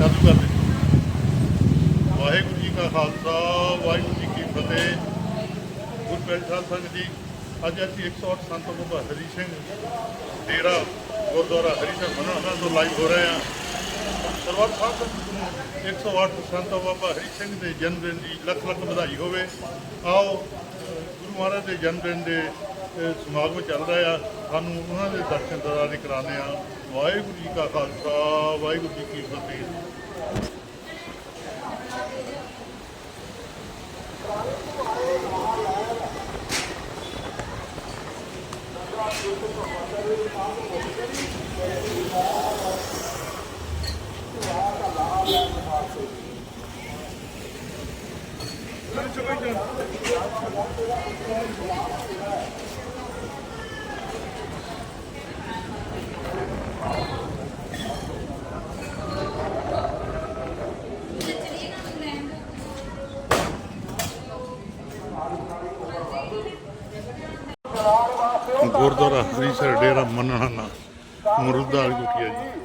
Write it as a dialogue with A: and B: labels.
A: ਚਾਲੂ ਕਰ ਦੇ ਵਾਹਿਗੁਰੂ ਜੀ ਕਾ ਖਾਲਸਾ, ਵਾਹਿਗੁਰੂ ਜੀ ਕੀ ਫਤਿਹ। ਗੁਰਪ੍ਰੀਤ ਸਾਹਿਬ ਸੰਗਤ ਜੀ, ਅੱਜ ਅਸੀਂ 108 ਸੰਤ ਬਾਬਾ ਹਰੀ ਸਿੰਘ ਡੇਰਾ ਗੁਰਦੁਆਰਾ ਹਰੀ ਸਿੰਘ ਮਨੋਹਰ ਤੋਂ ਲਾਈਵ ਹੋ ਰਹੇ ਹਾਂ। ਸਰਬੱਤ ਸਾਹਿਬ 108 ਸੰਤ ਬਾਬਾ ਹਰੀ ਸਿੰਘ ਦੇ ਜਨਮ ਦਿਨ ਦੀ ਲੱਖ ਲੱਖ ਵਧਾਈ ਹੋਵੇ। ਆਓ, ਗੁਰੂ ਮਹਾਰਾਜ ਦੇ ਜਨਮ ਦਿਨ ਦੇ ਸਮਾਗਮ ਚੱਲ ਰਿਹਾ ਆ। ਸਾਨੂੰ ਉਹਨਾਂ ਦੇ ਦਰਸ਼ਨ ਦਰਾਰੇ ਕਰਾਉਂਦੇ ਆ। ਵਾਹਿਗੁਰੂ ਜੀ ਕਾ ਖਾਲਸਾ, ਵਾਹਿਗੁਰੂ ਜੀ ਕੀ ਫਤਿਹ। ਗੁਰਦੁਆਰਾ ਹਰੀ ਸਰ ਡੇਰਾ ਮੰਨਣਾ ਮਰੂਦਾ ਵਾਲੀ ਕੁਟੀਆ ਜੀ।